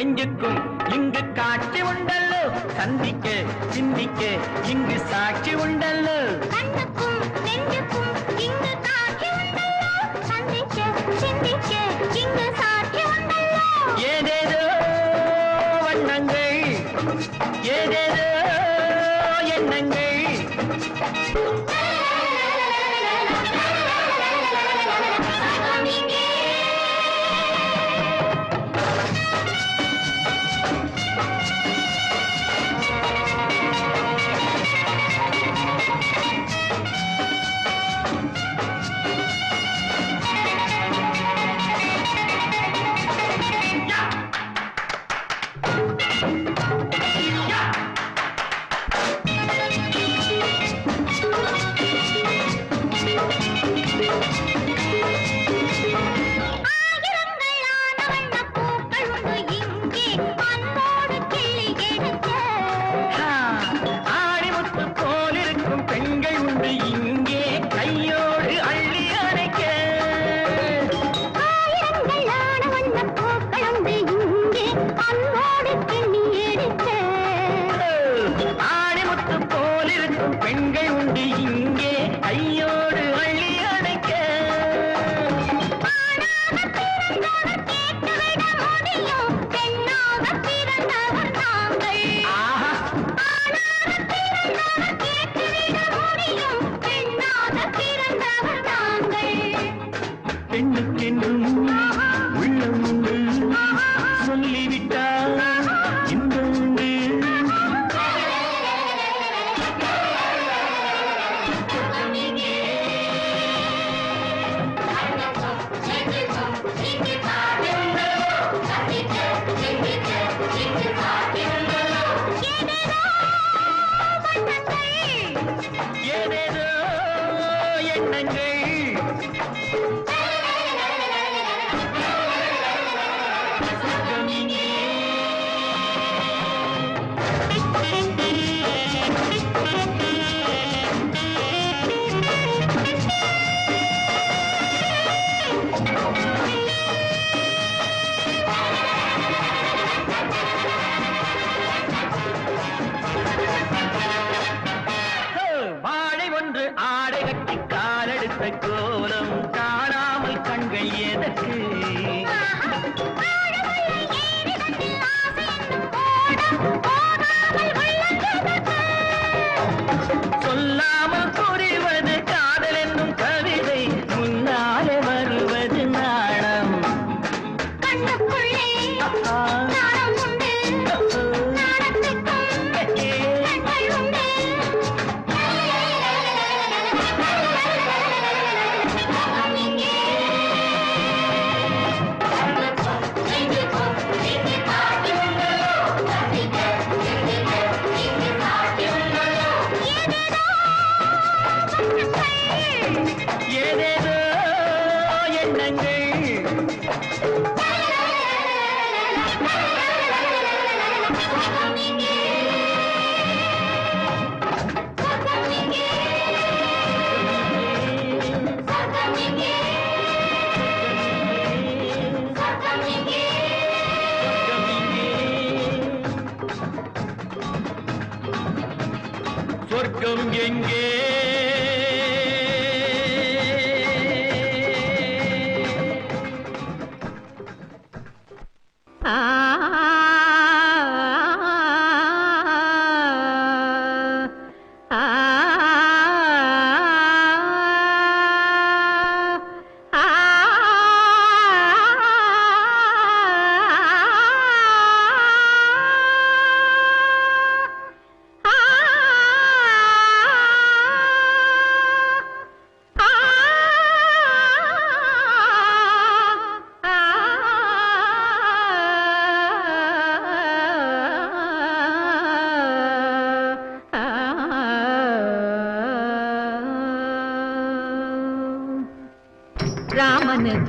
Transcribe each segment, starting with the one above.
நெஞ்சுக்கும் இங்கு காட்சி உண்டல்லோ. சந்திக்க சிந்திக்க இங்கு சாட்சி உண்டல்லோ. கண்ணுக்கும் நெஞ்சுக்கும் இங்கு காட்சி உண்டல்லோ. சந்திக்க சிந்திக்க இங்கு சாட்சி உண்டல்லோ. ஏதேதோ வண்ணங்கள் ஏதேதோ எண்ணங்கள். आई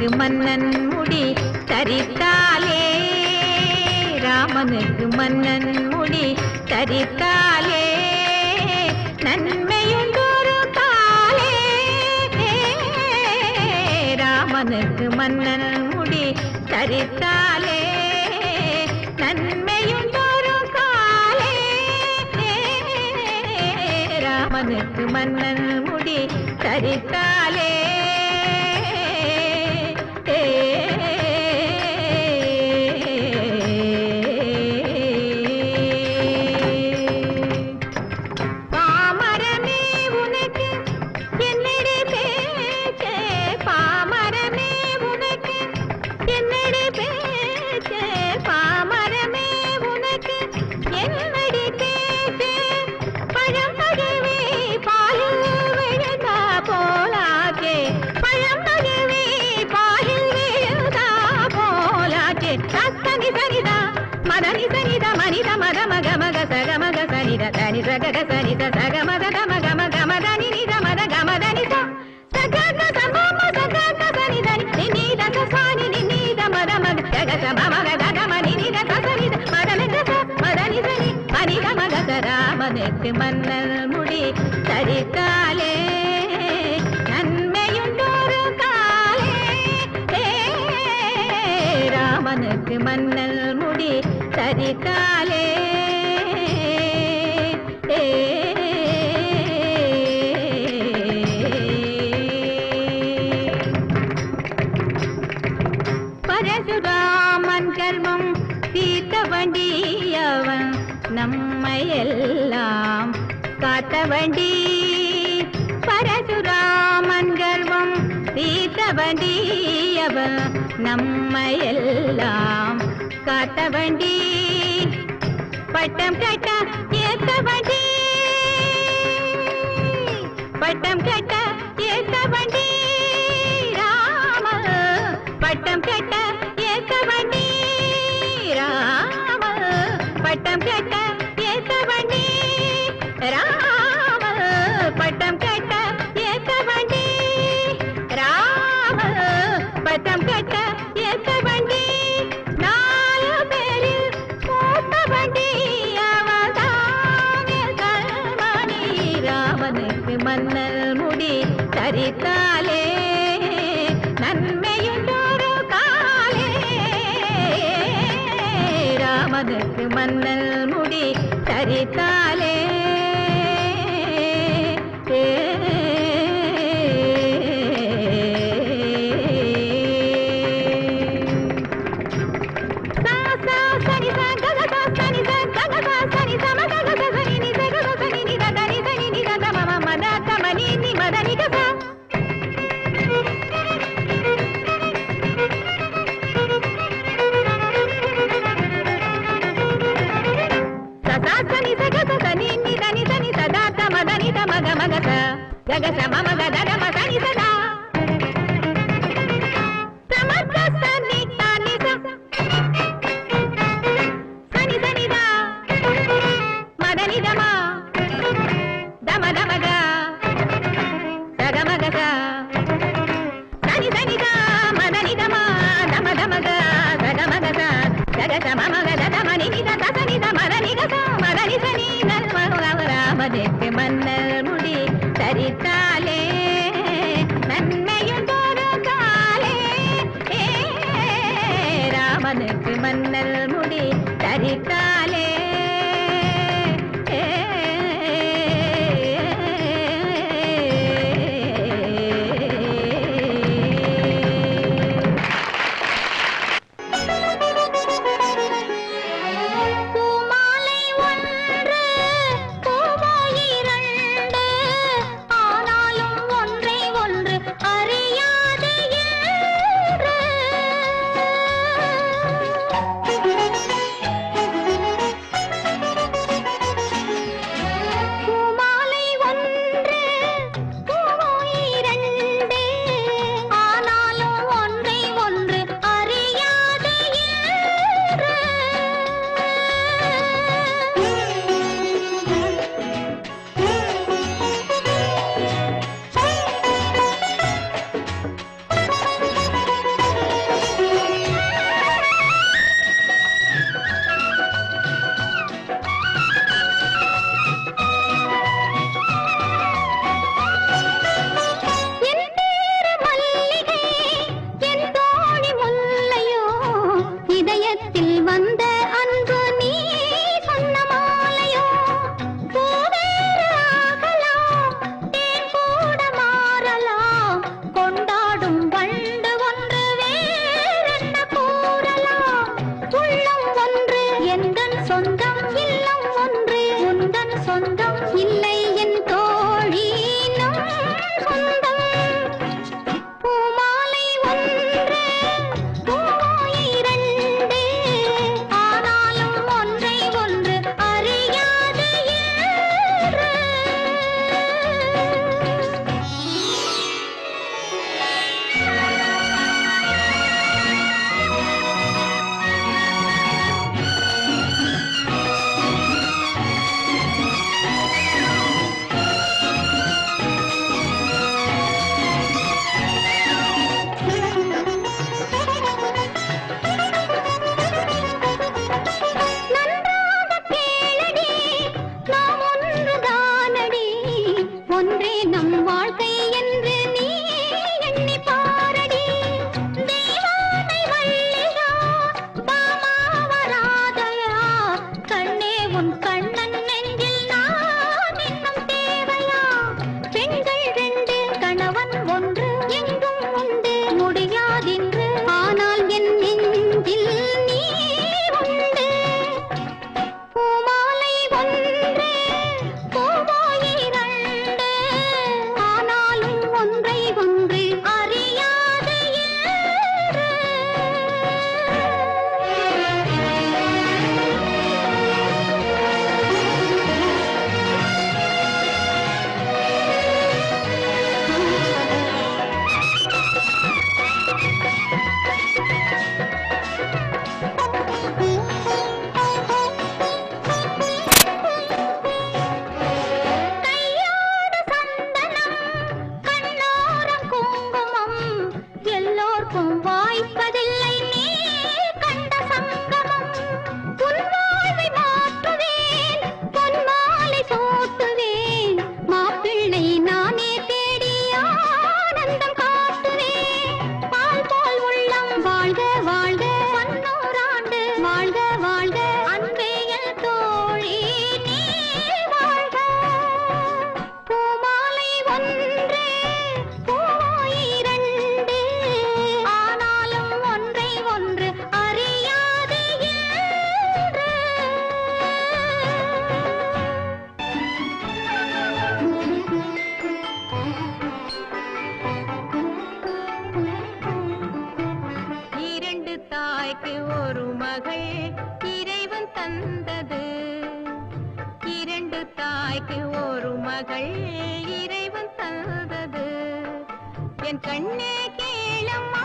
ராமனுக்கு மன்னன் முடி தரித்தாலே ராமனுக்கு மன்னன் முடி தரித்தாலே நன்மையுண்டொரு காலே ராமனுக்கு மன்னன் முடி தரித்தாலே நன்மையுண்டொரு காலே ராமனுக்கு மன்னன் முடி தரித்தாலே മനസ്സ് മന്നൽ മുടി തരിക്കാലേ வண்டியவ நம்மையெல்லாம் காத்த வண்டி பட்டம் கட்ட ஏத்த பட்டம் கட்ட മതത്ത് മന്നൽ മുടി തരിത്താലെ எனக்கு ஒரு மகள் இறைவன் தந்தது. என் கண்ணே கேளம்மா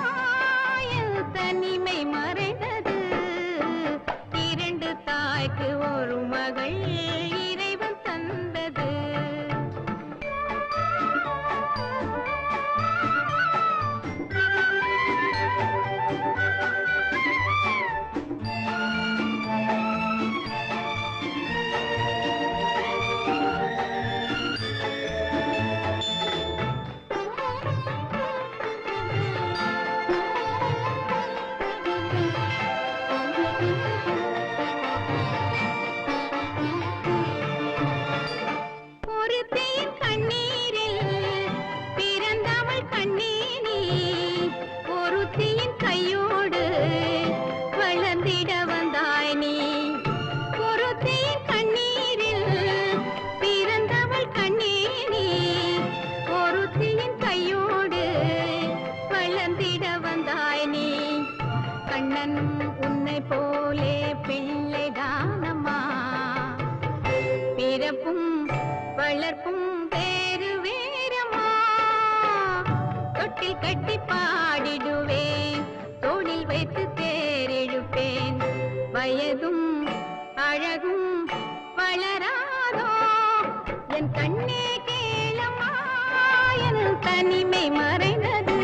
தனிமை மறைந்தது.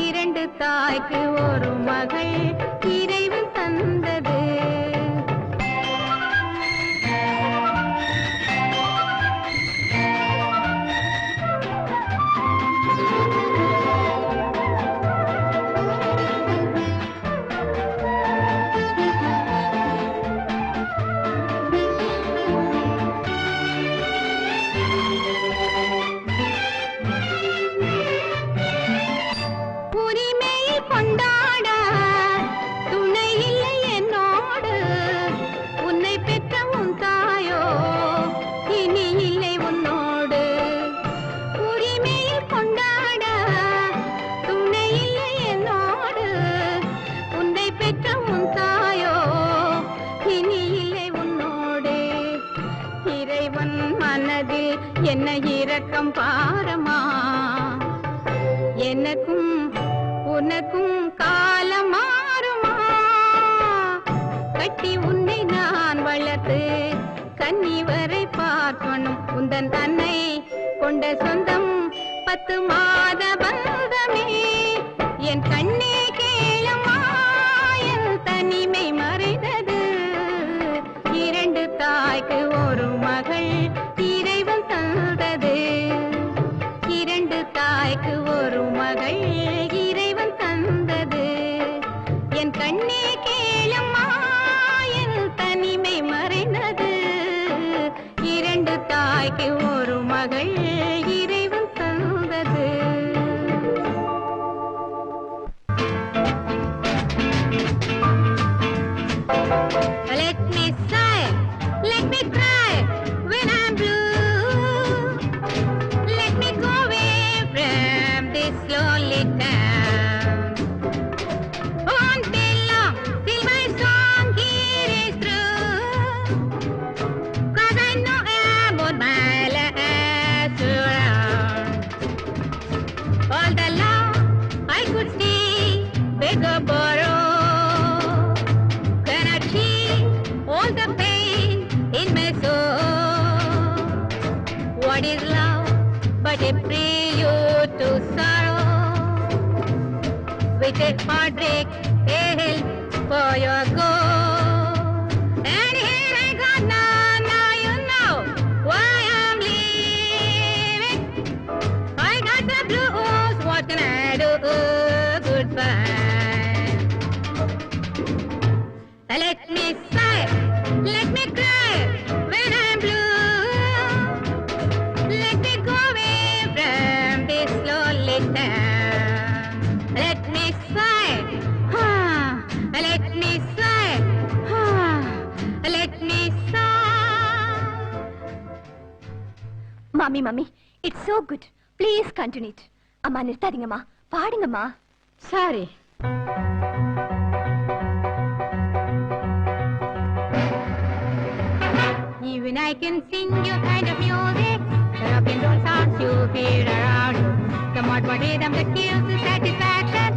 இரண்டு தாய்க்கு ஒரு மகள் What is love but a prelude to sorrow? With a heartbreak, a help for your goal. மாமி மாமி it's so good please continue it அம்மா நிறுத்தாதீங்கம்மா ma. Sorry. Even I can sing your kind of music. The rock and roll songs you hear around. The more for rhythm that kills the satisfaction?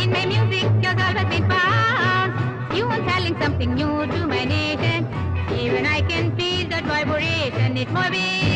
In my music you always been found You are telling something new to my nation. Even I can feel that vibration It moving. be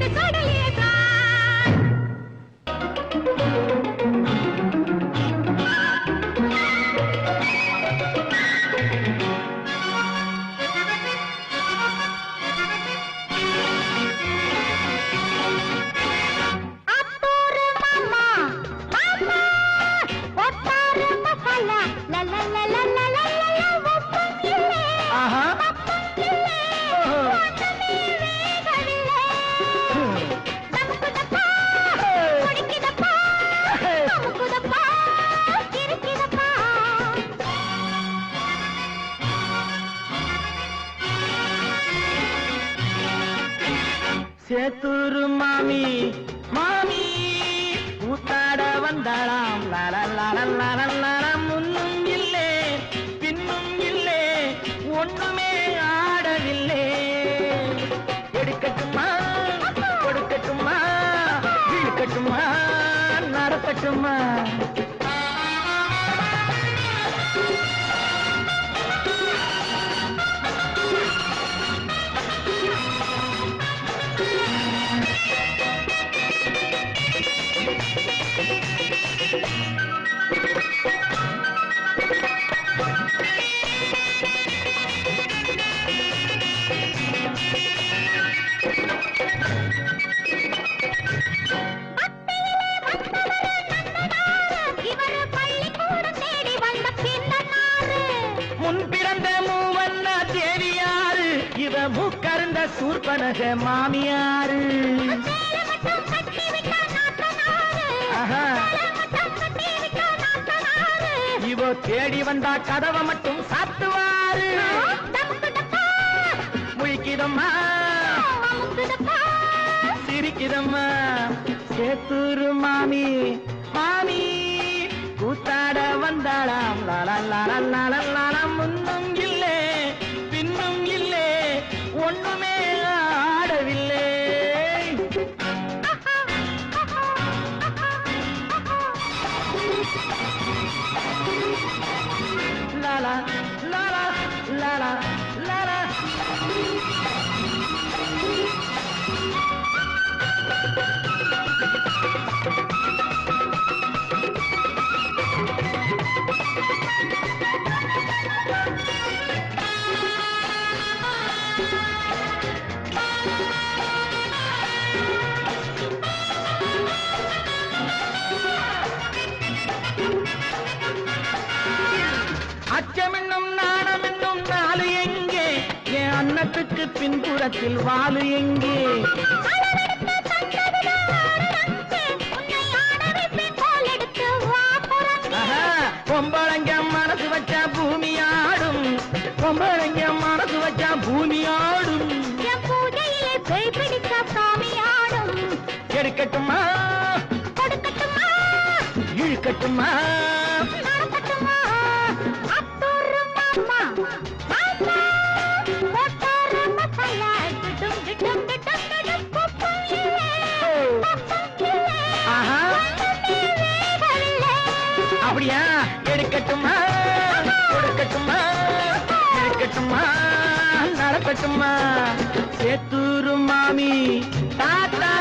கடலில் வந்தாளாம். லலலலலலலம் முன்னும் இல்லை பின்னும் இல்லை ஒண்ணுமே ஆடவில்லை. எடுக்கட்டுமா? கொடுக்கட்டுமா? இழுக்கட்டுமா நடக்கட்டுமா சூர்பனக மாமியாரு. இவோ தேடி வந்தா கதவை மட்டும் சாத்துவாரு. முழிக்கிதம்மா. சிரிக்கிதம்மா. சேத்தூரு மாமி. கழுத்து பின்புறத்தில் வாலு எங்கே? பொம்பளைங்க மனசு வச்சா பூமி ஆடும். பொம்பளைங்க மனசு வச்சா பூமி ஆடும். எடுக்கட்டுமா? கொடுக்கட்டுமா? இழுக்கட்டுமா? இழுக்கட்டுமா நடக்கட்டுமா சேத்தூரு மாமி தாத்தா